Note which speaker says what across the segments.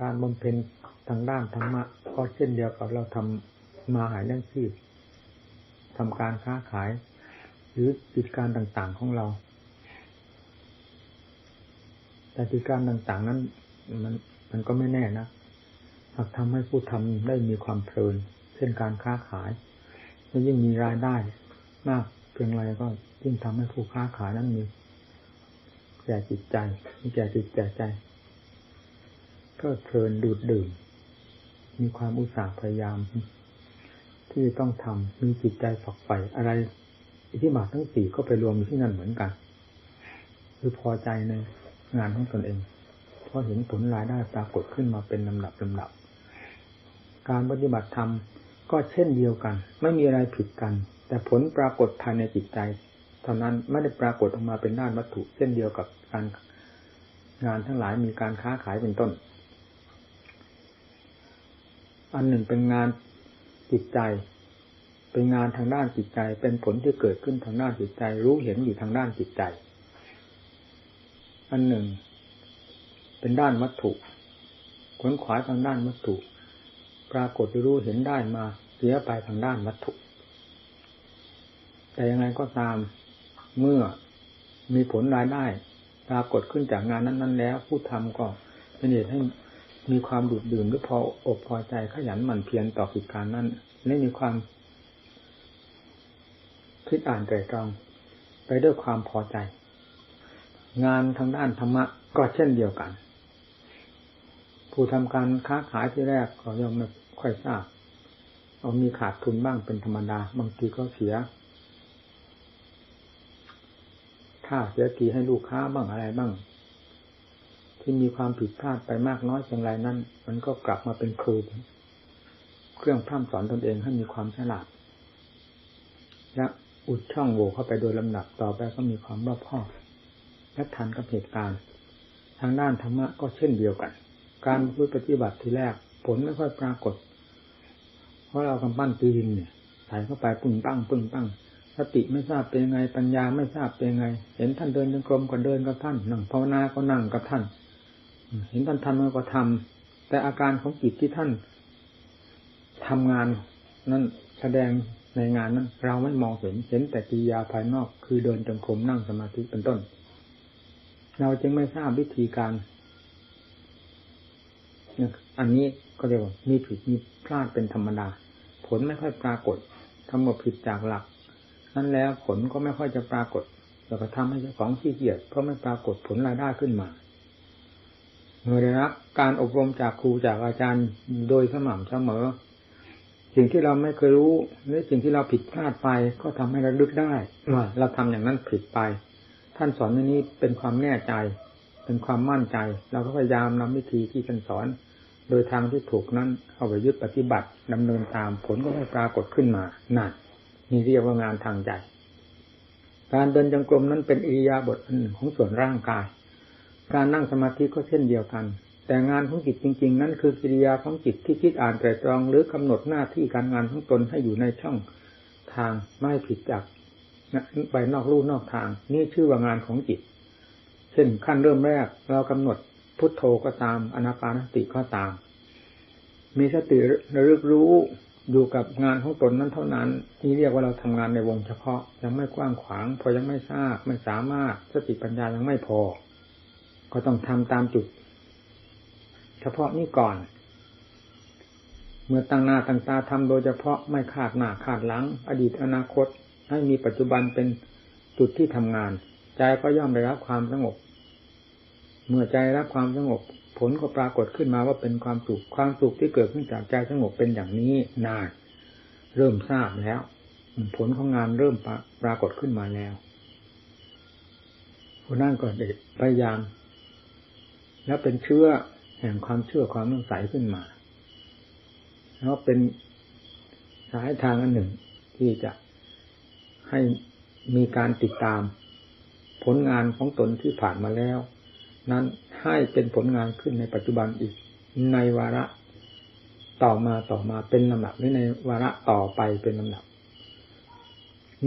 Speaker 1: การบำเพ็ญทางด้านธรรมะก็เช่นเดียวกับเราทำมาหายเรื่องชีพทำการค้าขาย หรือกิจการต่างๆของเรา แต่กิจการต่างๆนั้น มันมันก็ไม่แน่นะหากทำให้ผู้ทำได้มีความเพลินเช่นการค้าขายแล้วยิ่งมีรายได้มากเพียงไรก็ยิ่งทำให้ผู้ค้าขายนั้นมีแก่จิตใจมีแก่จิตแก่ใจ ก็เพลินดูดดื่ม มีความอุตสาห์พยายาม ที่ต้องทำมีจิตใจฝักใฝ่อะไรอิทธิบาททั้งสี่ก็ไปรวมอยู่ที่นั่นเหมือนกัน คือพอใจในงานของตนเองเพราะเห็นผลรายได้ปรากฏขึ้นมาเป็นลำดับลำดับ การปฏิบัติธรรมก็เช่นเดียวกัน ไม่มีอะไรผิดกัน แต่ผลปรากฏภายในจิตใจ เท่านั้นไม่ได้ปรากฏออกมาเป็นด้านวัตถุ เช่นเดียวกับการงานทั้งหลายมีการค้าขายเป็นต้น อันหนึ่งเป็นงานจิตใจ เป็นงานทางด้านจิตใจ เป็นผลที่เกิดขึ้นทางด้านจิตใจ รู้เห็นอยู่ทางด้านจิตใจ อันหนึ่ง เป็นด้านวัตถุขวนขวายทางด้านวัตถุ ปรากฏรู้เห็นได้มาเสียไปทางด้านวัตถุ แต่ยังไงก็ตามเมื่อมีผลรายได้ ปรากฏขึ้นจากงานนั้น ๆ แล้ว ผู้ทำก็เป็นเหตุให้ มีความดูดดื่มหรือพออบพอใจขยันหมั่นเพียรต่อกิจการนั้นและมีความคิดอ่านใจตรองไปด้วยความพอใจ งานทางด้านธรรมะก็เช่นเดียวกัน ผู้ทำการค้าขายที่แรกก็ย่อมไม่ค่อยทราบเอามีขาดทุนบ้างเป็นธรรมดา บางทีก็เสียค่าเสียทีให้ลูกค้าบ้างอะไรบ้าง ที่มีความผิดพลาดไปมากน้อยเพียงไรนั้น มันก็กลับมาเป็นครู เครื่องพร่ำสอนตนเองให้มีความฉลาดและอุดช่องโหว่เข้าไปโดยลำดับต่อไปก็มีความรอบคอบและทันกับเหตุการณ์ ทางด้านธรรมะก็เช่นเดียวกัน การพูดปฏิบัติทีแรก ผลไม่ค่อยปรากฏ เพราะเรากำปั้นตีนเนี่ยใส่เข้าไปปึ้งปั้งปึ้งปั้งสติไม่ทราบเป็นยังไงปัญญาไม่ทราบเป็นยังไง เห็นท่านเดินจงกรมก็เดินกับท่านนั่งภาวนาก็นั่งกับท่าน เห็นท่านทำก็ทำแต่อาการของจิตที่ท่านทำงานนั้นแสดงในงานนั้น เราไม่มองเห็นเห็นแต่กิริยาภายนอก คือเดินจงกรมนั่งสมาธิเป็นต้น เราจึงไม่ทราบวิธีการอันนี้ก็เรียกว่ามีผิดมีพลาดเป็นธรรมดา ผลไม่ค่อยปรากฏทำหมดผิดจากหลัก นั้นแล้วผลก็ไม่ค่อยจะปรากฏ แล้วก็ทำให้เจ้าของขี้เกียจเพราะไม่ปรากฏผลรายได้ขึ้นมา เมื่อได้รับการอบรมจากครูจากอาจารย์โดยสม่ำเสมอ สิ่งที่เราไม่เคยรู้หรือสิ่งที่เราผิดพลาดไปก็ทำให้ราลึกได้ว่าเราทำอย่างนั้นผิดไป ท่านสอนในนี้เป็นความแน่ใจ เป็นความมั่นใจ เราก็พยายามนำวิธีที่ท่านสอน โดยทางที่ถูกนั้นเข้าไปยึดปฏิบัติดำเนินตามผลก็ไม่ปรากฏขึ้นมานั่นนี่เรียกว่างานทางใจ การเดินจงกรมนั้นเป็นอิริยาบถอันหนึ่งของส่วนร่างกาย การนั่งสมาธิก็เช่นเดียวกัน แต่งานของจิตจริง ๆ นั้นคือกิริยาของจิตที่คิดอ่านไตรตรองหรือกำหนดหน้าที่การงานของตนให้อยู่ในช่องทางไม่ผิดจากไปนอกลู่นอกทาง นี่ชื่อว่างานของจิต เช่นขั้นเริ่มแรกเรากำหนดพุทโธก็ตามอนาปานสติก็ตาม มีสติระลึกรู้อยู่กับงานของตนนั้นเท่านั้น ที่เรียกว่าเราทำงานในวงเฉพาะยังไม่กว้างขวาง พอยังไม่ทราบไม่สามารถสติปัญญายังไม่พอ ก็ต้องทำตามจุด เฉพาะนี้ก่อน เมื่อตั้งหน้าตั้งตาทำโดยเฉพาะไม่ขาดหน้าขาดหลัง อดีตอนาคต ให้มีปัจจุบันเป็นจุดที่ทำงาน ใจก็ย่อมได้รับความสงบ เมื่อใจรับความสงบ ผลก็ปรากฏขึ้นมาว่าเป็นความสุขความสุขที่เกิดขึ้นจากใจสงบเป็นอย่างนี้นานเริ่มทราบแล้ว ผลของงานเริ่มปรากฏขึ้นมาแล้วคนนั่นก็เด็กพยายาม แล้วเป็นเชื่อแห่งความเชื่อความต้องใสขึ้นมา แล้วเป็นสายทางอันหนึ่งที่จะให้มีการติดตาม ผลงานของตนที่ผ่านมาแล้ว นั้นให้เป็นผลงานขึ้นในปัจจุบันอีกในวาระต่อมาต่อมาเป็นลำดับหรือในวาระต่อไปเป็นลำดับ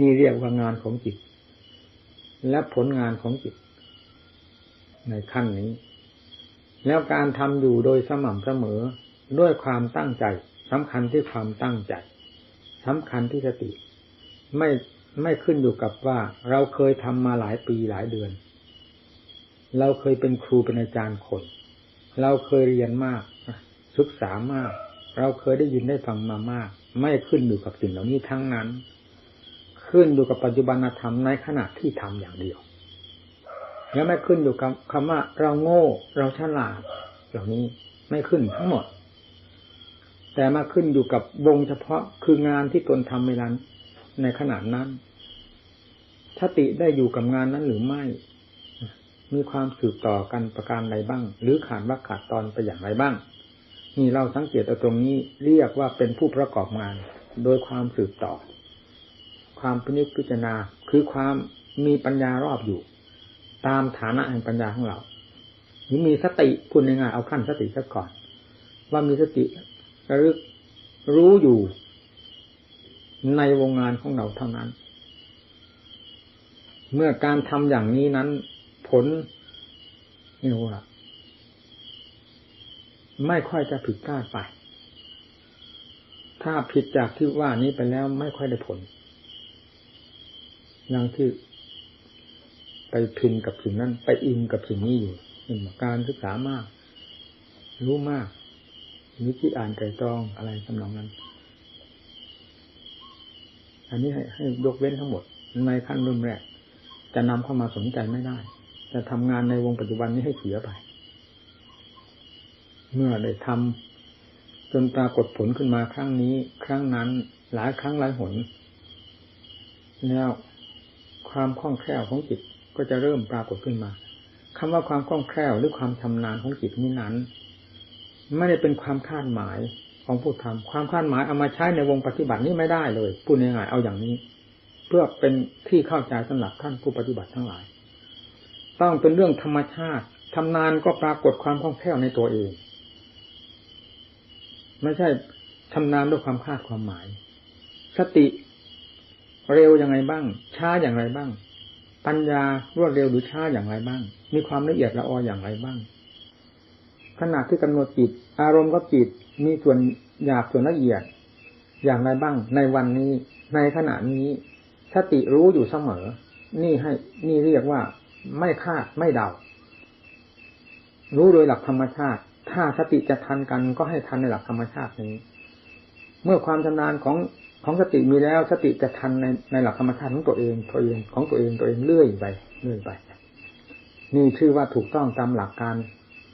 Speaker 1: นี่เรียกว่างานของจิต และผลงานของจิต ในขั้นนี้ แล้วการทำอยู่โดยสม่ำเสมอด้วยความตั้งใจสำคัญที่ความตั้งใจสำคัญที่สติ ไม่ไม่ขึ้นอยู่กับว่าเราเคยทำมาหลายปีหลายเดือน เราเคยเป็นครูเป็นอาจารย์คน เราเคยเรียนมากศึกษามาก เราเคยได้ยินได้ฟังมามาก ไม่ขึ้นอยู่กับสิ่งเหล่านี้ทั้งนั้น ขึ้นอยู่กับปัจจุบันธรรมในขณะที่ทำอย่างเดียว แล้วไม่ขึ้นอยู่กับคำว่าเราโง่ เราฉลาดเหล่านี้ไม่ขึ้นทั้งหมด แต่มาขึ้นอยู่กับวงเฉพาะคืองานที่ตนทำในนั้นในขณะนั้นสติได้อยู่กับงานนั้นหรือไม่ มีความสืบต่อกันประการใดบ้าง หรือขาดว่าขาดตอนไปอย่างไรบ้าง นี่เราสังเกตเอาตรงนี้เรียกว่าเป็นผู้ประกอบงาน โดยความสืบต่อ ความพิจิจารณาคือความมีปัญญารอบอยู่ ตามฐานะแห่งปัญญาของเราหรือมีสติคุณยังไงเอาขั้นสติซะก่อน ว่ามีสติระลึกรู้อยู่ในวงงานของเราเท่านั้น เมื่อการทำอย่างนี้นั้น ผลนี่ว่าไม่ค่อยจะผิดพลาดไป ถ้าผิดจากที่ว่านี้ไปแล้วไม่ค่อยได้ผล อย่างที่ ไปพินกับสิ่งนั้น ไปอินกับสิ่งนี้อยู่เป็นการศึกษามาก รู้มากนิจิอ่านไตรตรองอะไรสำนองนั้น อันนี้ให้ให้ยกเว้นทั้งหมด ในขั้นเริ่มแรก จะนำเข้ามาสนใจไม่ได้ จะทำงานในวงปัจจุบันนี้ให้เสียไป เมื่อได้ทำจนปรากฏผลขึ้นมาครั้งนี้ ครั้งนั้น หลายครั้งหลายหน แล้วความคล่องแคล่วของจิต ก็จะเริ่มปรากฏขึ้นมาคำว่าความคล่องแคล่วหรือความชานาญของจิตนี้นั้น ไม่ได้เป็นความคาดหมายของผู้ทำความคาดหมายเอามาใช้ในวงปฏิบัตินี้ไม่ได้เลยพูดง่ายๆเอาอย่างนี้ เพื่อเป็นที่เข้าใจสำหรับท่านผู้ปฏิบัติทั้งหลาย ต้องเป็นเรื่องธรรมชาติทำนานก็ปรากฏความคล่องแคล่วในตัวเอง ไม่ใช่ทำนานด้วยความคาดความหมาย สติเร็วยังไงบ้าง ช้าอย่างไรบ้าง ปัญญารวดเร็วหรือช้าอย่างไรบ้าง มีความละเอียดละอออย่างไรบ้าง ขณะที่กำหนดจิต อารมณ์ก็จิตมีส่วนหยาบส่วนละเอียด อย่างไรบ้าง ในวันนี้ ในขณะนี้สติรู้อยู่เสมอ นี่ให้นี่เรียกว่า ไม่คาดไม่เดา รู้โดยหลักธรรมชาติ ถ้าสติจะทันกันก็ให้ทันในหลักธรรมชาตินี้ เมื่อความชำนาญของ ของสติมีแล้วสติจะทันในในหลักธรรมชาติของตัวเองตัวเองของตัวเองตัวเองเลื่อยไปเลื่อยไป นี่ชื่อว่าถูกต้องตามหลักการ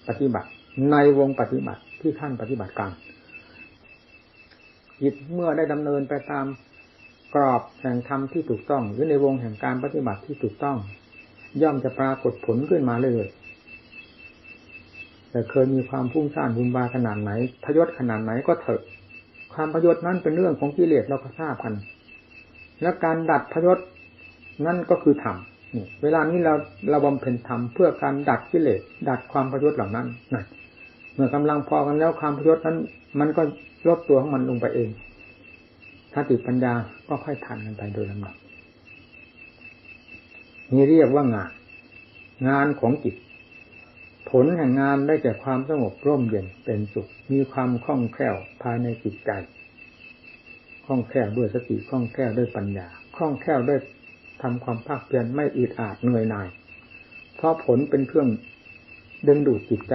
Speaker 1: ปฏิบัติ ในวงปฏิบัติที่ท่านปฏิบัติการจิตเมื่อได้ดำเนินไปตามกรอบแห่งธรรมที่ถูกต้อง หรือในวงแห่งการปฏิบัติที่ถูกต้อง ย่อมจะปรากฏผลขึ้นมาเลยแต่เคยมีความพุ่งสร้างบุญบาขนาดไหน ทยศขนาดไหนก็เถอะ ความประโยชน์นั้นเป็นเรื่องของกิเลสเราก็ทราบกัน และการดัดพยศนั่นก็คือธรรมเวลานี้เราเราบำเพ็ญธรรมเพื่อการดัดกิเลสดัดความประโยชน์เหล่านั้นนั่นเมื่อกำลังพอกันแล้วความประโยชน์นั้น มันก็ลดตัวของมันลงไปเองถ้าติปัญญาก็ค่อยทันกันไปโดยลำดับนี่เรียกว่างาน งานของจิต ผลแห่งงานได้แก่ความสงบร่มเย็นเป็นสุข มีความคล่องแคล่วภายในจิตใจคล่องแคล่วด้วยสติคล่องแคล่วด้วยปัญญาคล่องแคล่วด้วยทำความภาคเพียรไม่อึดอาดเหนื่อยหน่าย เพราะผลเป็นเครื่องดึงดูดจิตใจ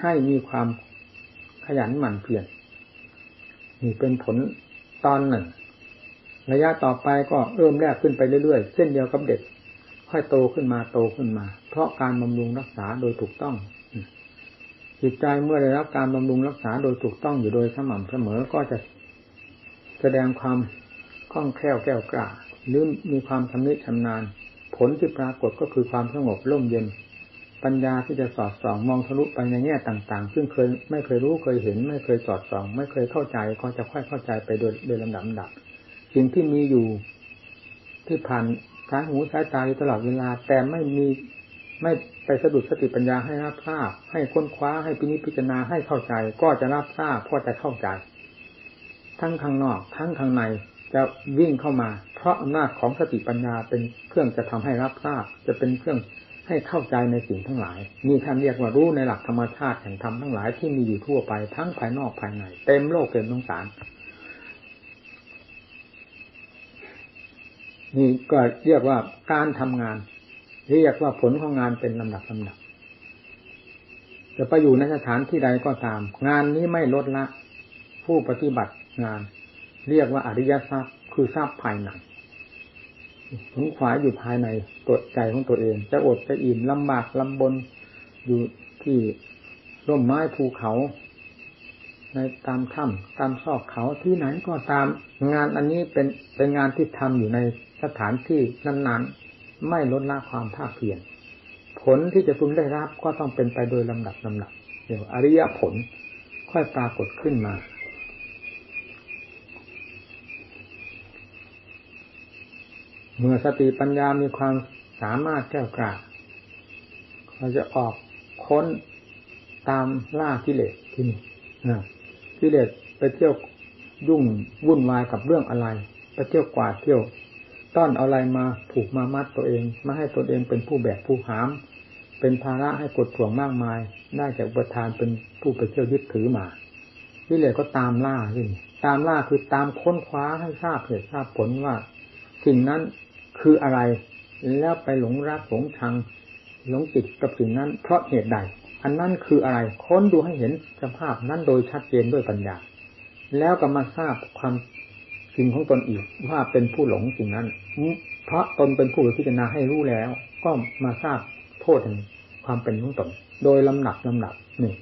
Speaker 1: ให้มีความขยันหมั่นเพียรนี่เป็นผลตอนหนึ่ง ระยะต่อไปก็เริ่มแรกขึ้นไปเรื่อยๆ เช่นเดียวกับเด็ก ค่อยโตขึ้นมาโตขึ้นมา เพราะการบำรุงรักษาโดยถูกต้อง จิตใจเมื่อได้รับการบำรุงรักษาโดยถูกต้องอยู่โดยสม่ำเสมอก็จะแสดงความคล่องแคล่วแก้วกล้าหรือมีความชำนิชำนาญ ผลที่ปรากฏก็คือความสงบร่มเย็น ปัญญาที่จะสอดส่องมองทะลุไปในแง่ต่างๆ ซึ่งเคยไม่เคยรู้เคยเห็น ไม่เคยสอดส่อง ไม่เคยเข้าใจก็จะค่อยเข้าใจไปโดยโดยลำดับดับสิ่งที่มีอยู่ที่ผ่าน สายหูสายตาอยู่ตลอดเวลา แต่ไม่มีไม่ไปสะดุดสติปัญญาให้รับทราบ ให้ค้นคว้าให้พินิจพิจารณาให้เข้าใจ ก็จะรับทราบก็จะเข้าใจ ทั้งข้างนอก ทั้งข้างในจะวิ่งเข้ามา เพราะอำนาจของสติปัญญาเป็นเครื่องจะทำให้รับทราบ จะเป็นเครื่องให้เข้าใจในสิ่งทั้งหลายนี่ท่านเรียกว่ารู้ในหลักธรรมชาติแห่งธรรมทั้งหลายที่มีอยู่ทั่วไปทั้งภายนอกภายใน เต็มโลกเต็มสงสาร นี่ก็เรียกว่าการทำงาน เรียกว่าผลของงานเป็นลำดับลำดับจะไปอยู่ในสถานที่ใดก็ตาม งานนี้ไม่ลดละ ผู้ปฏิบัติงาน เรียกว่าอริยทรัพย์ คือทรัพย์ภายในถึงขวายอยู่ภายในตัวใจของตัวเอง จะอดจะอิ่มลำบากลำบนอยู่ที่ร่มไม้ภูเขา ในตามถ้ำตามซอกเขาที่ไหนก็ตาม งานอันนี้เป็นเป็นงานที่ทำอยู่ใน สถานที่นั้นๆ ไม่ลดละความภาคเพียรผลที่จะพึงได้รับก็ต้องเป็นไปโดยลำดับลำดับเดี๋ยวอริยผลค่อยปรากฏขึ้นมา เมื่อสติปัญญามีความสามารถแก้วกล้าเราจะออกค้นตามล่ากิเลสที่นี่กิเลสไปเที่ยวยุ่งวุ่นวายกับเรื่องอะไร ไปเที่ยวกวาดเที่ยว ต้อนเอาอะไรมาผูกมามัดตัวเองมาให้ตัวเองเป็นผู้แบกผู้หาม เป็นภาระให้กดถ่วงมากมาย ได้จากประทานเป็นผู้ไปเที่ยวยึดถือมาวิเลก็ตามล่าขึ้นตามล่าคือตามค้นคว้าให้ทราบเหตุทราบผลว่า สิ่งนั้นคืออะไร แล้วไปหลงรักหลงชังหลงจิตกับสิ่งนั้น เพราะเหตุใด อันนั้นคืออะไร ค้นดูให้เห็นสภาพนั้นโดยชัดเจนด้วยปัญญา แล้วก็มาทราบความ สิ่งของตนอีกว่าเป็นผู้หลงสิ่งนั้นเพราะตนเป็นผู้พิจารณาให้รู้แล้ว ก็มาทราบโทษแห่งความเป็นของตนโดยลำหนักลำหนักนี่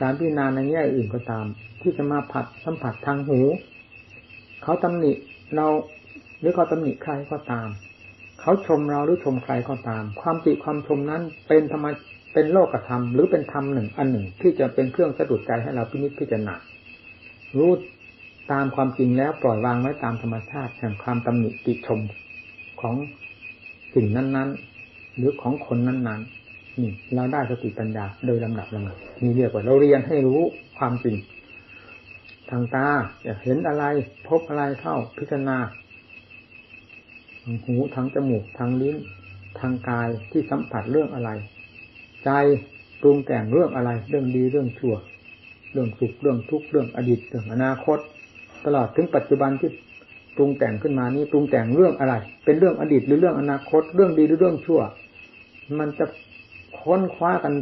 Speaker 1: การพิจารณาในแง่อื่นก็ตาม ที่จะมาผัดสัมผัสทางหู เขาตำหนิเราหรือเขาตำหนิใครก็ตาม เขาชมเราหรือชมใครก็ตาม ความติความชมนั้นเป็นธรรมเป็นโลกธรรมหรือเป็นธรรมหนึ่งอันหนึ่งที่จะเป็นเครื่องสะดุดใจให้เราพินิจพิจารณารู้ ตามความจริงแล้วปล่อยวางไว้ตามธรรมชาติแห่งความตำหนิติชมของสิ่งนั้น ๆ หรือของคนนั้น ๆ นี่เราได้สติปัญญาโดยลำดับลำดับนี่เรียกว่าเราเรียนให้รู้ความจริง ทางตาอยากเห็นอะไร พบอะไรเข้าพิจารณาทางหูทางจมูกทางลิ้น ทางกายที่สัมผัสเรื่องอะไร ใจปรุงแต่งเรื่องอะไร เรื่องดีเรื่องชั่ว เรื่องสุขเรื่องทุกข์เรื่องอดีตเรื่องอนาคต ตลอดถึงปัจจุบันที่ปรุงแต่งขึ้นมานี้ปรุงแต่งเรื่องอะไร เป็นเรื่องอดีตหรือเรื่องอนาคต เรื่องดีหรือเรื่องชั่ว มันจะค้นคว้ากัน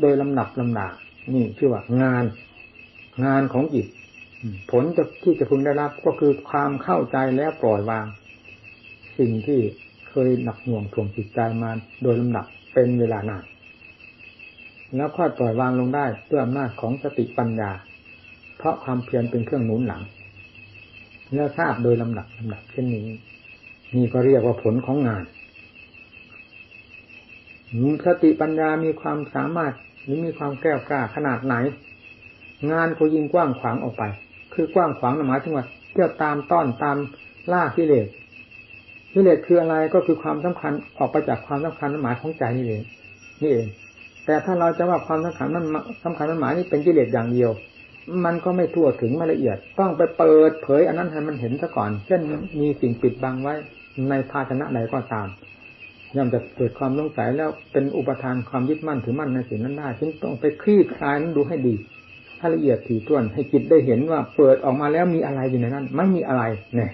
Speaker 1: โดยลำหนับลำหนานี่ชื่อว่างาน งานของจิตผลจะที่จะพึงได้รับก็คือความเข้าใจและปล่อยวาง สิ่งที่เคยหนักหน่วงถ่วงจิตใจมาโดยลำดับเป็นเวลานานแล้วค่อยปล่อยวางลงได้ด้วยอำนาจของสติปัญญา เพราะความเพียรเป็นเครื่องหนุนหลัง แล้วทราบโดยลำดับลำดับเช่นนี้ นี่ก็เรียกว่าผลของงานสติปัญญามีความสามารถหรือมีความแก้วกล้าขนาดไหน งานก็ยิ่งกว้างขวางออกไป คือกว้างขวางหมายถึงว่าเที่ยวตามต้อนตามล่ากิเลสกิเลสคืออะไรก็คือความสำคัญออกไปจากความสำคัญหมายของใจนี่เองนี่เอง แต่ถ้าเราจะว่าความสำคัญนั้นสำคัญนั้นหมายนี่เป็นกิเลสอย่างเดียว มันก็ไม่ทั่วถึงไม่ละเอียด ต้องไปเปิดเผยอันนั้นให้มันเห็นซะก่อน เช่นมีสิ่งปิดบังไว้ในภาชนะไหนก็ตามย่อมจะเกิดความสงสัยแล้วเป็นอุปทานความยึดมั่นถือมั่นในสิ่งนั้นได้จึงต้องไปคลี่คลายนั้นดูให้ดีถ้าละเอียดถี่ถ้วนให้จิตได้เห็นว่าเปิดออกมาแล้วมีอะไรอยู่ในนั้น ไม่มีอะไรเนี่ย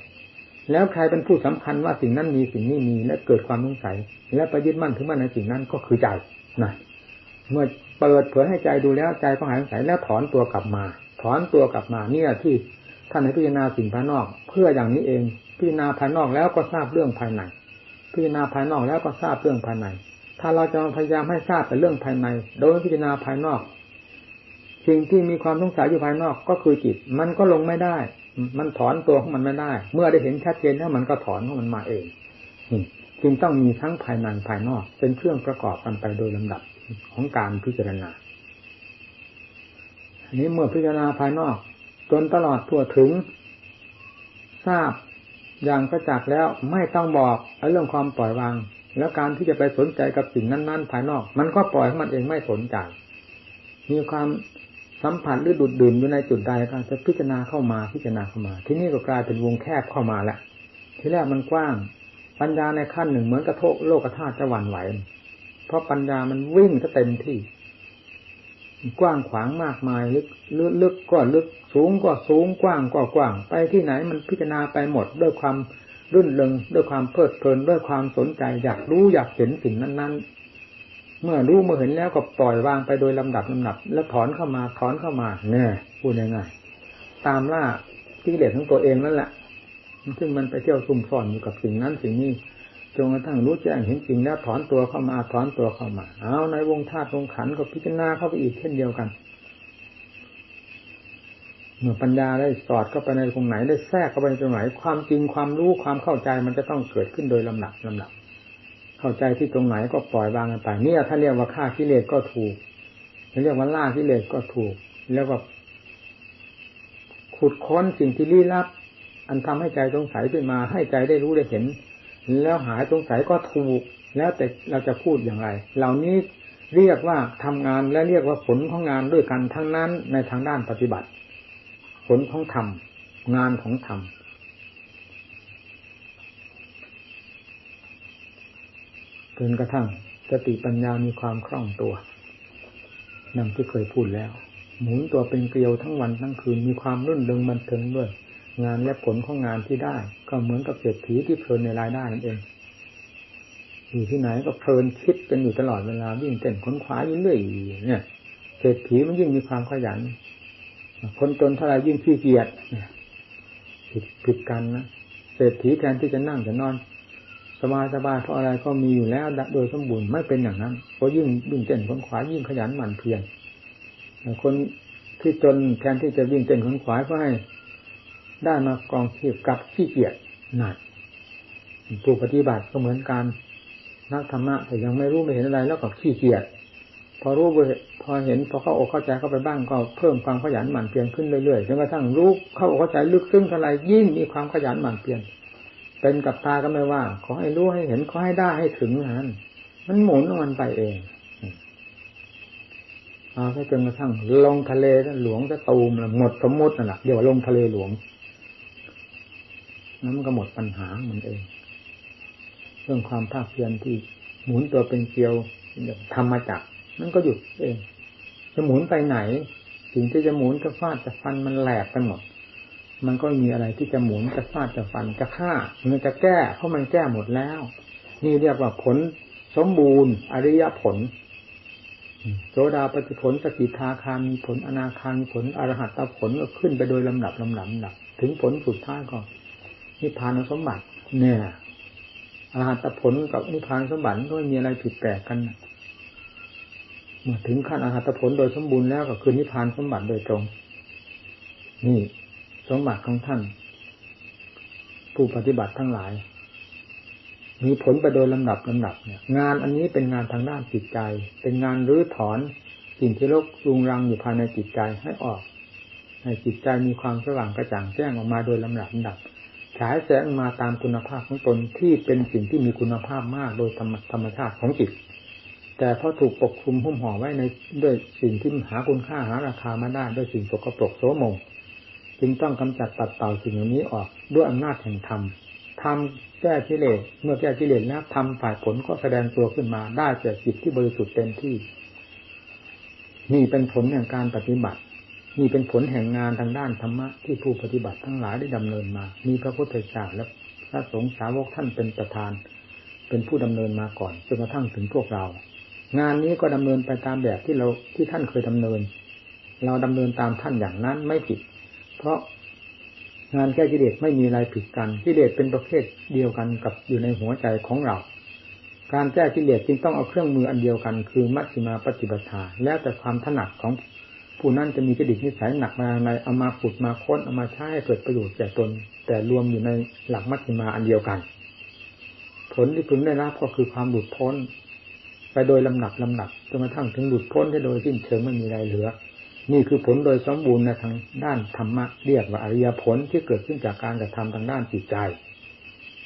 Speaker 1: แล้วใครเป็นผู้สำคัญว่าสิ่งนั้นมีสิ่งนี้มีและเกิดความสงสัย และไปยึดมั่นถือมั่นในสิ่งนั้นก็คือใจนะเมื่อ เปิดเผยให้ใจดูแล้วใจก็หายสงสัยแล้วถอนตัวกลับมา ถอนตัวกลับมาเนี่ยที่ท่านให้พิจารณาสิ่งภายนอก เพื่ออย่างนี้เองพิจารณาภายนอกแล้วก็ทราบเรื่องภายในพิจารณาภายนอกแล้วก็ทราบเรื่องภายใน ถ้าเราจะพยายามให้ทราบแต่เรื่องภายใน โดยพิจารณาภายนอก สิ่งที่มีความสงสัยอยู่ภายนอกก็คือจิต มันก็ลงไม่ได้ มันถอนตัวของมันไม่ได้ เมื่อได้เห็นชัดเจนแล้วมันก็ถอนของมันมาเองจึงต้องมีทั้งภายในภายนอก เป็นเครื่องประกอบกันไปโดยลำดับ ของการพิจารณาอันนี้เมื่อพิจารณาภายนอก จนตลอดทั่วถึง ทราบอย่างประจักแล้วไม่ต้องบอกเรื่องความปล่อยวาง แล้วการที่จะไปสนใจกับสิ่งนั้น ๆ ภายนอก มันก็ปล่อยให้มันเองไม่สนใจ มีความสัมผัสหรือดุดดื่มอยู่ในจุดใดก็จะพิจารณาเข้ามาพิจารณาเข้ามา ที่นี่ก็กลายเป็นวงแคบเข้ามาแหละทีแรกมันกว้าง ปัญญาในขั้นหนึ่งเหมือนกระโทกโลกธาตุจะหวั่นไหว เพราะปัญญามันวิ่งซะเต็มที่ กว้างขวางมากมายลึกลึกลึกก็ลึกสูงก็สูงกว้างก็กว้าง ไปที่ไหนมันพิจารณาไปหมดด้วยความรื่นเริงด้วยความเพลิดเพลินด้วยความสนใจ อยากรู้อยากเห็นสิ่งนั้น ๆ เมื่อรู้เมื่อเห็นแล้วก็ปล่อยวางไปโดยลำดับลำดับ แล้วถอนเข้ามาถอนเข้ามาเนี่ยพูดง่ายๆตามล่าที่เหลสของตัวเองนั่นแหละซึ่งมันไปเที่ยวซุ่มซ่อนอยู่กับสิ่งนั้นสิ่งนี้ จนกระทั่งรู้แจ้งเห็นจริงแล้วถอนตัวเข้ามาถอนตัวเข้ามา เอาในวงธาตุวงขันก็พิจารณาเข้าไปอีกเช่นเดียวกัน เมื่อปัญญาได้สอดเข้าไปในตรงไหนได้แทรกเข้าไปตรงไหน ความจริงความรู้ความเข้าใจมันจะต้องเกิดขึ้นโดยลำดับลำดับเข้าใจที่ตรงไหนก็ปล่อยวางกันไปเนี่ยถ้าเรียกว่าฆ่ากิเลสก็ถูกเรียกว่าล่ากิเลสก็ถูก แล้วก็ขุดค้นสิ่งที่ลี้ลับ อันทำให้ใจสงสัยขึ้นมาให้ใจได้รู้ได้เห็น แล้วหายสงสัยก็ถูก แล้วแต่เราจะพูดอย่างไร เหล่านี้เรียกว่าทำงานและเรียกว่าผลของงานด้วยกันทั้งนั้นในทางด้านปฏิบัติ ผลของธรรมงานของธรรมจนกระทั่งสติปัญญามีความคล่องตัวนั่งที่เคยพูดแล้ว หมุนตัวเป็นเกลียวทั้งวันทั้งคืนมีความรุ่นเริงบันเทิงด้วย งานและผลของงานที่ได้ ก็เหมือนกับเศรษฐีที่เพลินในรายได้นั่นเอง อยู่ที่ไหนก็เพลินคิดกันอยู่ตลอดเวลาวิ่งเต้นค้นคว้าอยู่เรื่อยเนี่ยเศรษฐีมันยิ่งมีความขยัน คนจนเท่าไรยิ่งขี้เกียจผิดผิดกันนะเศรษฐีแทนที่จะนั่งจะนอน สบายสบายเพราะอะไรก็มีอยู่แล้วโดยสมบูรณ์ไม่เป็นอย่างนั้นเพราะยิ่งวิ่งเต้นขนขวายิ่งขยันหมั่นเพียรคนที่จนแทนที่จะวิ่งเต้นขนขวาก็ให้ ได้มากองทีบกับขี้เกียจหนักผู้ปฏิบัติก็เหมือนกันนักธรรมะแต่ยังไม่รู้ไม่เห็นอะไรแล้วก็ขี้เกียจพอรู้พอเห็นพอเข้าอกเข้าใจเข้าไปบ้างก็เพิ่มความขยันหมั่นเพียรขึ้นเรื่อยๆจนกระทั่งรู้เข้าอกเข้าใจลึกซึ้งเท่าไรยิ่งมีความขยันหมั่นเพียรเป็นกับตาก็ไม่ว่า ขอให้รู้ให้เห็นขอให้ได้ให้ถึงนั้นมันหมุนมันไปเองเอาแค่จนกระทั่งลงทะเลหลวงจะตูมหมดสมมตินั่นแหละเดี๋ยวลงทะเลหลวง นั้นมันก็หมดปัญหามันเอง เรื่องความภาคเพียรที่หมุนตัวเป็นเกลียวทำมาจากนั่นก็หยุดเอง จะหมุนไปไหนสิ่งที่จะหมุนจะฟาดจะฟันมันแหลกไปหมด มันก็มีอะไรที่จะหมุนจะฟาดจะฟันจะฆ่ามันจะแก้ เพราะมันแก้หมดแล้ว นี่เรียกว่าผลสมบูรณ์ อริยผลโสดาปฏิผลสกิทาคามีผลอนาคามีผลอรหัตตผลก็ขึ้นไปโดยลำดับลำดับลำดับ ถึงผลสุดท้ายก็ นิพพานสมบัติ เนี่ยอรหัตผลกับนิพพานสมบัติก็ไม่มีอะไรผิดแปลกกันเมื่อถึงขั้นอรหัตผลโดยสมบูรณ์แล้วก็คือนิพพานสมบัติโดยตรง นี่สมบัติของท่าน ผู้ปฏิบัติทั้งหลาย มีผลไปโดยลำดับลำดับเนี่ย งานอันนี้เป็นงานทางด้านจิตใจ เป็นงานรื้อถอนสิ่งที่รกรุงรังอยู่ภายในจิตใจให้ออก ให้จิตใจมีความสว่างกระจ่างแจ้งออกมาโดยลำดับลำดับ ฉายแสงมาตามคุณภาพของตนที่เป็นสิ่งที่มีคุณภาพมากโดยธรรมธรรมชาติของจิต แต่พอถูกปกคลุมหุ้มห่อไว้ในด้วยสิ่งที่หาคุณค่าหาราคามาได้ด้วยสิ่งสกปรกโสมมจึงต้องกำจัดตัดเต่าสิ่งเหล่านี้ออกด้วยอำนาจแห่งธรรมทำแก้กิเลสเมื่อแก้กิเลสแล้วทำฝ่ายผลก็แสดงตัวขึ้นมาได้แก่จิตที่บริสุทธิ์เต็มที่ นี่เป็นผลแห่งการปฏิบัติ นี่เป็นผลแห่งงานทางด้านธรรมะที่ผู้ปฏิบัติทั้งหลายได้ดำเนินมา มีพระพุทธเจ้าและพระสงฆ์สาวกท่านเป็นประธาน เป็นผู้ดำเนินมาก่อนจนกระทั่งถึงพวกเรา งานนี้ก็ดำเนินไปตามแบบที่เราที่ท่านเคยดำเนิน เราดำเนินตามท่านอย่างนั้นไม่ผิด เพราะงานแก้กิเลสไม่มีอะไรผิดกันกิเลสเป็นประเภทเดียวกันกับอยู่ในหัวใจของเรา การแก้กิเลสจึงต้องเอาเครื่องมืออันเดียวกัน คือมัชฌิมาปฏิบัติแล้วแต่ความถนัดของ ผู้นั้นจะมีจดิตนิสัยหนักมาในเอามาขุดมาค้นเอามาใช้ให้เกิดประโยชน์แก่ตน แต่รวมอยู่ในหลักมัชฌิมาอันเดียวกัน ผลที่พึงได้รับก็คือความหลุดพ้น ไปโดยลำหนักลำหนักจนกระทั่งถึงหลุดพ้นได้โดยสิ้นเชิงไม่มีอะไรเหลือ นี่คือผลโดยสมบูรณ์ในทางด้านธรรมะเรียกว่าอริยผลที่เกิดขึ้นจากการกระทำทางด้านจิตใจ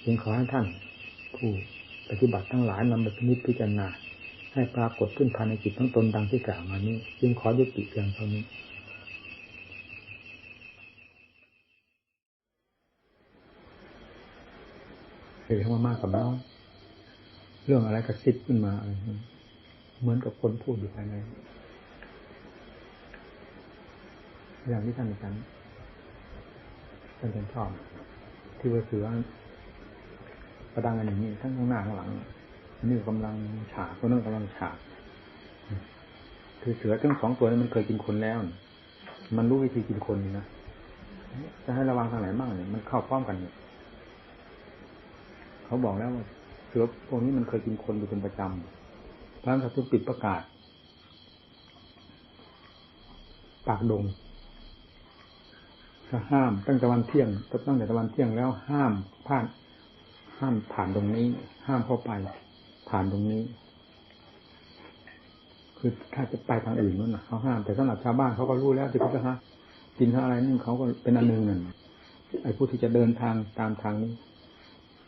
Speaker 1: จึงขอให้ท่านผู้ปฏิบัติทั้งหลายนำไปพิพิจารณา ให้ปรากฏขึ้นภายในจิตทั้งตนดังที่กล่าวมานี้ จึงขอยุติเพียงเท่านี้เฮ้ยมามากกับน้องเรื่องอะไรกระซิบขึ้นมาอะไรเหมือนกับคนพูดอยู่ภายในอย่างที่ท่านอาจารย์ท่านอาจารย์ชอบที่ว่าเสือประดังกันอย่างนี้ทั้งข้างหน้าข้างหลัง นี่กำลังฉากตัวนั้นกำลังฉาก คือเสือทั้งสองตัวนี้มันเคยกินคนแล้ว มันรู้วิธีกินคนนะจะให้ระวังทางไหนบ้างเนี่ยมันเข้าพร้อมกันเนี่ยเขาบอกแล้วว่าเสือพวกนี้มันเคยกินคนอยู่เป็นประจำพระสัตว์ปิดประกาศ ปากดงห้ามตั้งแต่วันเที่ยงตั้งแต่วันเที่ยงแล้วห้ามผ่าน ห้ามผ่านตรงนี้ ห้ามเข้าไป ผ่านตรงนี้ คือถ้าจะไปทางอื่นนั่นนะเขาห้ามแต่สำหรับชาวบ้านเขาก็รู้แล้วที่เขาจะฮะกินอะไรนี่เขาก็เป็นอันหนึ่งนั่นไอ้ผู้ที่จะเดินทางตามทางนี้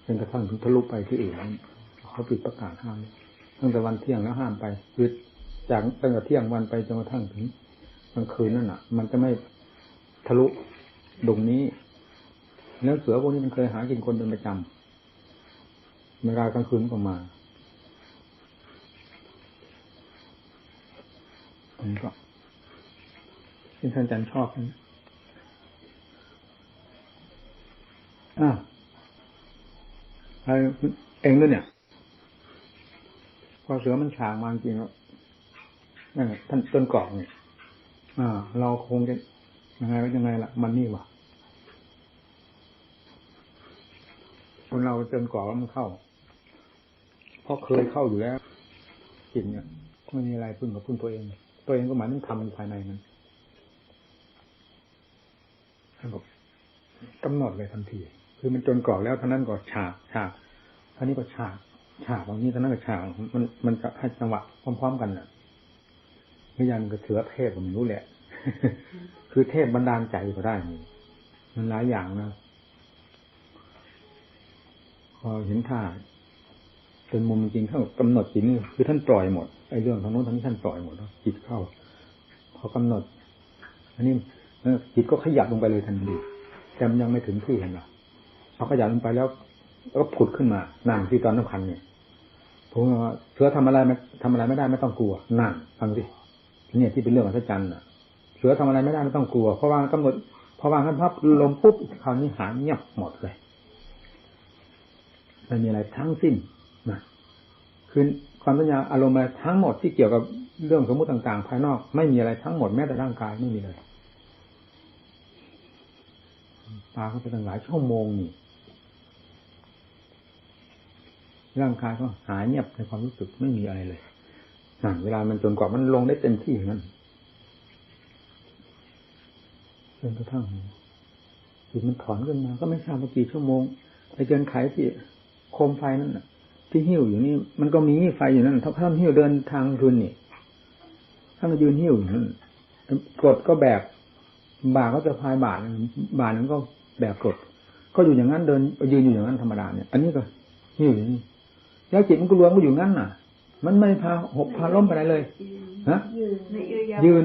Speaker 1: จนกระทั่งถึงทะลุไปที่อื่นเขาปิดประกาศห้ามตั้งแต่วันเที่ยงแล้วห้ามไปคือจากตั้งแต่เที่ยงวันไปจนกระทั่งถึงกลางคืนนั่นอะ มันจะไม่ทะลุดงนี้เนื้อเสือพวกนี้มันเคยหากินคนเป็นประจำเวลากลางคืนก็มา นี้ก็ที่ท่านอาจารย์ชอบนะอ่าเองด้วยเนี่ยพอเสือมันฉางมาจริงแล้วนั่นท่านต้นกอกเนี่ยอ่า เราคงจะยังไงว่ายังไงล่ะ มันนี่วะคนเราจนกว่ามันเข้าเพราะเคยเข้าอยู่แล้วจิตเนี่ยไม่มีอะไรพึ่งกับพึ่งตัวเอง ตัวเองก็หมายถึงทำภายในมันท่านบอกกำหนดเลยทันที คือมันจนกรอกแล้วเท่านั้นก็ฉากฉากท่านี้ก็ฉากฉากบางนี้เท่านั้นก็ฉากมันมันจะให้จังหวะพร้อมๆกันน่ะไม่ยันก็เถือเทพผมรู้แหละ คือเทพบันดาลใจก็ได้นี่มันหลายอย่างนะพอเห็นท่า เป็นมุมจริงเข้ากำหนดจิตนี่คือท่านปล่อยหมดไอ้เรื่องทางโน้นทางนี้ท่านปล่อยหมดจิตเข้าพอกำหนด อันนี้จิตก็ขยับลงไปเลยทันทีแต่มันยังไม่ถึงที่เห็นหรอพอขยับลงไปแล้วก็ผุดขึ้นมานั่งที่ตอนน้ำคันเนี่ยผมว่าเสือทำอะไรไม่ทำอะไรไม่ได้ไม่ต้องกลัวนั่งฟังสิเนี่ยที่เป็นเรื่องอัศจรรย์อะ เสือทำอะไรไม่ได้ไม่ต้องกลัวเพราะวางกำหนดพอวางขั้นพับลมปุ๊บคราวนี้หายเงียบหมดเลยไม่มีอะไรทั้งสิ้น คือความสัญญาอารมณ์อะไรทั้งหมดที่เกี่ยวกับเรื่องสมมติต่าง ๆ ภายนอก ไม่มีอะไรทั้งหมดแม้แต่ร่างกายไม่มีเลยตาเขาไปตั้งหลายชั่วโมงนี่ร่างกายก็หายเงียบในความรู้สึกไม่มีอะไรเลยนั่นเวลามันจนกว่ามันลงได้เต็มที่นั้นจนกระทั่งจิตมันถอนขึ้นมา ก็ไม่ทราบว่ากี่ชั่วโมงไปเกินไขที่โคมไฟนั่นน่ะ ที่หิ้วอยู่นี่มันก็มีไฟอยู่นั่นถ้าท่านหิ้วเดินทางคืนนี่ท่านก็ยืนหิ้วอยู่นั่นกดก็แบกบาก็จะพายบาทบาทนั้นก็แบกกด ก็อยู่อย่างนั้นเดินยืนอยู่อย่างนั้นธรรมดาเนี่ย อันนี้ก็หิ้วอยู่นี่แล้วจิตมันก็รวมก็อยู่งั้นน่ะ มันไม่พาหกพาล้มไปไหนเลยฮะยืน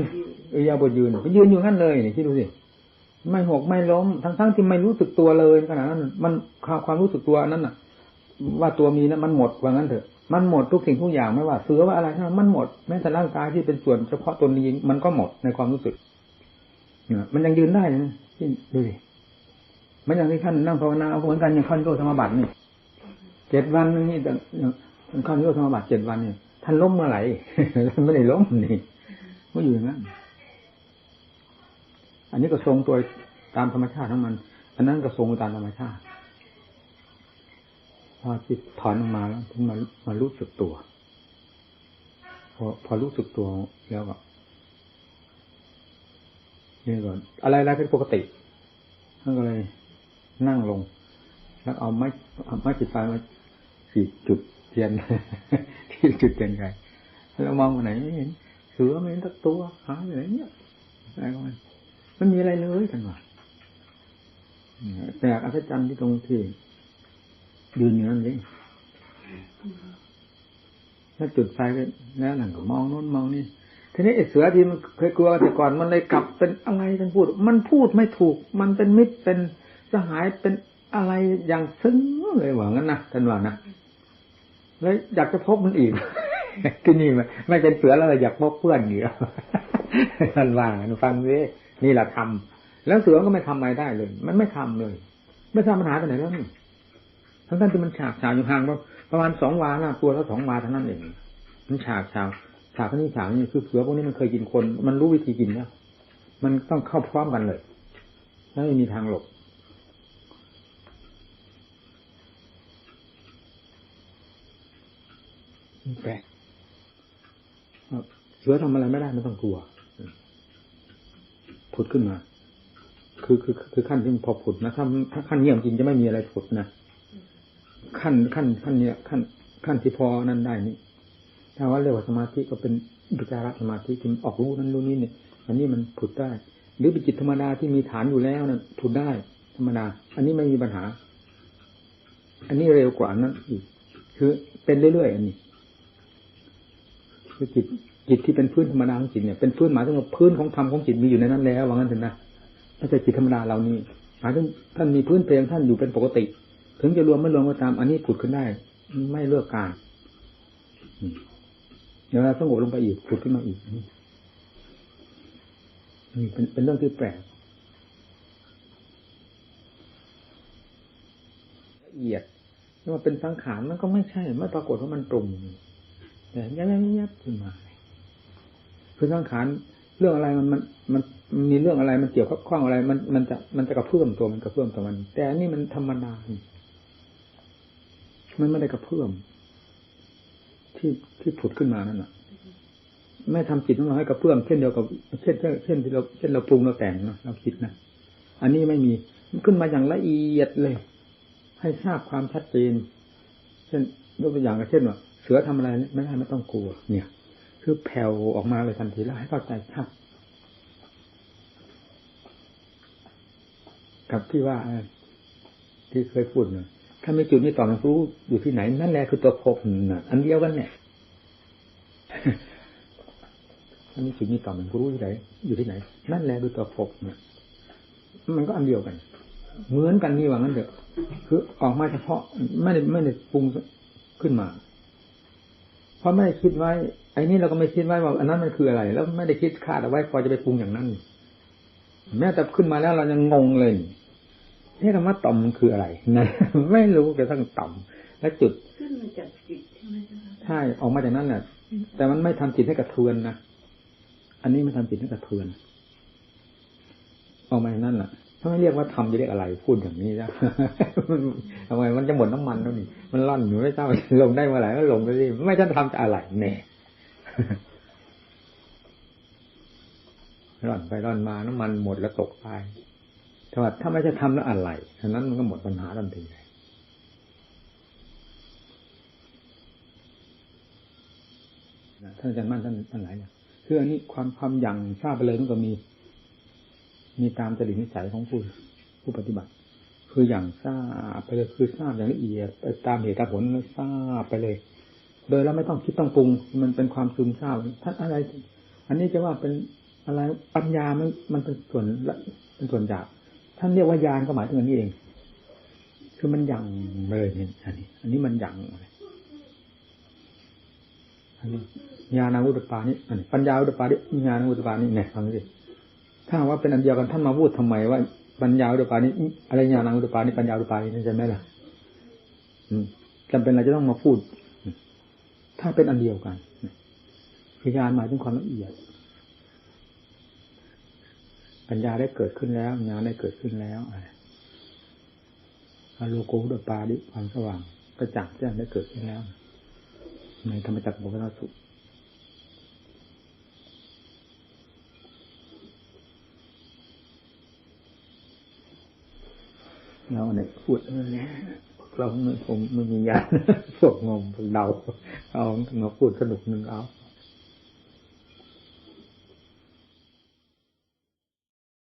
Speaker 1: เอยาบทยืนก็ยืนอยู่งั้นเลยนี่คิดดูสิไม่หกไม่ล้ม ทั้งๆที่ไม่รู้สึกตัวเลยขนาดนั้น มันความความรู้สึกตัวนั้นน่ะ ว่าตัวมีนั้นมันหมดว่างั้นเถอะมันหมดทุกสิ่งทุกอย่างไม่ว่าเสือว่าอะไรทั้งนั้นมันหมดแม้แต่ร่างกายที่เป็นส่วนเฉพาะตนนี้มันก็หมดในความรู้สึกเนี่ยมันยังยืนได้นะที่ดูสิมันอย่างที่ท่านนั่งภาวนาเหมือนกันอย่างขั้นโยธรรมบัตรนี่เจ็ดวันนี่แต่ขั้นโยธรรมบัตรเจ็ดวันเนี่ยท่านล้มเมื่อไหร่ท่านไม่ได้ล้มนี่ก็อยู่อย่างนั้นอันนี้ก็ทรงตัวตามธรรมชาติของมัน อันนั้นก็ทรงตามธรรมชาติ พอจิตถอนออกมาแล้วถึงมามารู้สึกตัว พอพอรู้สึกตัวแล้วก็นี่ก่อนอะไรอะไรเป็นปกติท่านก็เลยนั่งลง แล้วเอาไม้เอาไม้จิตไฟมาสีจุดเทียนที่จุดเทียนไงแล้วมองไปไหนไม่เห็นเสือไม่เห็นตักตัวหายไปไหนเนี่ยอะไรก็มันมันมีอะไรเลยกันวะแต่อัศจรรย์ที่ตรงที่ ยืนอยู่นั่นเองถ้าจุดไฟก็แล้วหลังก็มองโน้นมองนี่ทีนี้ไอ้เสือที่มันเคยกลัวแต่ก่อนมันเลยกลับเป็นอะไรท่านพูด มันพูดไม่ถูก มันเป็นมิตรเป็นสหายเป็นอะไรอย่างซึ้งเลยว่างั้นนะท่านว่านะเลยอยากจะพบมันอีกที่นี่มันไม่เป็นเสือแล้วอยากพบเพื่อนอยู่ท่านว่าฟังสินี่แหละทำแล้วเสือก็ไม่ทำอะไรได้เลย มันไม่ทำเลย ไม่ทราบปัญหาไปไหนแล้วนี่ ทั้งท่านที่มันฉากฉากอยู่ห่างประมาณสองวาหน้าตัวแล้วสองวาเท่านั้นเองมันฉากฉากฉากนี้ฉากนี้คือเสือพวกนี้มันเคยกินคน มันรู้วิธีกินแล้วมันต้องเข้าพร้อมกันเลยไม่มีทางหลบแปลกเสือทำอะไรไม่ได้ไม่ต้องกลัวผุดขึ้นมา คือคือคือขั้นที่พอผุดนะถ้าถ้าขั้นเงียบจริงจะไม่มีอะไรผุดนะ ขั้นขั้นขั้นเนี้ยขั้นขั้นที่พอนั้นได้นี่ถ้าว่าเรียกว่าสมาธิก็เป็นปิจารสมาธิที่ออกรู้นั้นรู้นี้เนี่ย อันนี้มันผุดได้ หรือเป็นจิตธรรมดาที่มีฐานอยู่แล้วนั้นผุดได้ธรรมดา อันนี้ไม่มีปัญหา อันนี้เร็วกว่านั้นอีก คือเป็นเรื่อยๆอันนี้คือจิตจิตที่เป็นพื้นธรรมดาของจิตเนี่ยเป็นพื้นหมายถึงว่าพื้นของธรรมของจิตมีอยู่ในนั้นแล้วว่างั้นถึงนะไม่ใช่จิตธรรมดาเรานี่หมายถึงท่านมีพื้นเพลงท่านอยู่เป็นปกติ ถึงจะรวมไม่รวมก็ตาม อันนี้ผุดขึ้นได้ ไม่เลือกการเดี๋ยวเราสงบลงไปอีกผุดขึ้นมาอีกนี่เป็นเป็นเรื่องที่แปลกละเอียดว่าเป็นสังขารมันก็ไม่ใช่ไม่ปรากฏว่ามันตรงแต่ยับยับยับขึ้นมาคือสังขารเรื่องอะไรมันมันมันมีเรื่องอะไรมันเกี่ยวกับข้องอะไร มันมันจะมันจะกระเพื่อมตัวมันกระเพื่อมตัวมัน แต่อันนี้มันธรรมดา มันไม่ได้กระเพื่อมที่ที่ผุดขึ้นมานั่นแหะไม่ทำจิตของเราให้กระเพื่อมเช่นเดียวกับเช่นเช่นเช่นที่เราเช่นเราปรุงเราแต่งเนาะเราคิดนะอันนี้ไม่มีมันขึ้นมาอย่างละเอียดเลย ให้ทราบความชัดเจน เช่นยกตัวอย่างก็เช่นว่าเสือทำอะไรไม่ได้ไม่ต้องกลัว เนี่ย คือแผ่วออกมาเลยทันทีแล้วให้เข้าใจชัดกับที่ว่าที่เคยพูดเนี่ย ถ้าไม่จุดไม่ต่อมันรู้อยู่ที่ไหน นั่นแหละคือตัวภพน่ะอันเดียวกันเนี่ยถ้ามีจุดนี้ต่อมันรู้ที่ไหนอยู่ที่ไหน นั่นแหละคือตัวภพเนี่ยมันก็อันเดียวกัน เหมือนกันนี่ว่างั้นเถอะคือออกมาเฉพาะไม่ได้ไม่ได้ปรุงขึ้นมา เพราะไม่ได้คิดไว้ไอ้นี่เราก็ไม่คิดไว้ว่าอันนั้นมันคืออะไร แล้วไม่ได้คิดคาดเอาไว้พอจะไปปรุงอย่างนั้น แม้แต่ขึ้นมาแล้วเรายังงงเลย นี่คำว่าต่อมมันคืออะไรนะไม่รู้กระทั่งต่อมและจุด
Speaker 2: ขึ้นมาจากจิตใช่ไหม
Speaker 1: ใช่ออกมาจากนั้นแหละแต่มันไม่ทำจิตให้กระเทือนนะอันนี้ไม่ทำจิตให้กระเทือน ออกมาจากนั้นแหละถ้าไม่เรียกว่าทำจะเรียกอะไร พูดอย่างนี้นะทำไมมันจะหมดน้ำมันแล้วนี่มันร่อนอยู่ไม่ทราบลงได้เมื่อไหร่ก็ลงไปสิไม่ท่านทำจะอะไรแน่ร่อนไปร่อนมาน้ำมันหมดแล้วตกตาย ถ้าว่าถ้าไม่จะทำแล้วอะไรฉะนั้นมันก็หมดปัญหาทันทีท่านอาจารย์มั่นท่านท่านหลายอย่างคืออันนี้ความความอย่างทราบไปเลยมันก็มี มีตามจริตนิสัยของผู้ผู้ปฏิบัติ คืออย่างทราบไปเลยคือทราบอย่างละเอียดตามเหตุตามผลแล้วทราบไปเลย โดยเราไม่ต้องคิดต้องปรุง มันเป็นความซึมเศร้าท่านอะไร อันนี้จะว่าเป็นอะไรปัญญามันมันเป็นส่วนเป็นส่วนจาก ท่านเรียกว่ายานก็หมายถึงอันนี้เอง คือมันยังเลยเนี่ยอันนี้ อันนี้มันยังอันนี้ญาณอุตปานี่อันนี้ปัญญาอุตปานี่ญาณอุตปานี่เนี่ยฟังดิถ้าว่าเป็นอันเดียวกันท่านมาพูดทำไมว่าปัญญาอุตปานี่อะไรญาณอุตปานี่ปัญญาอุตปานี่ใช่ไหมล่ะจำเป็นอะไรจะต้องมาพูด ถ้าเป็นอันเดียวกันคือญาณหมายถึงความละเอียด ปัญญาได้เกิดขึ้นแล้วญาณได้เกิดขึ้นแล้วอโลโกหุตปาดิความสว่างกระจ่างแจ้งได้เกิดขึ้นแล้ว ในธรรมจักรบุคลสุเราเนี่ยพูดเนี่ยเราไม่ผมไม่มียาพวกงมพวกเดาเอามาพูดสนุกหนึ่งเอา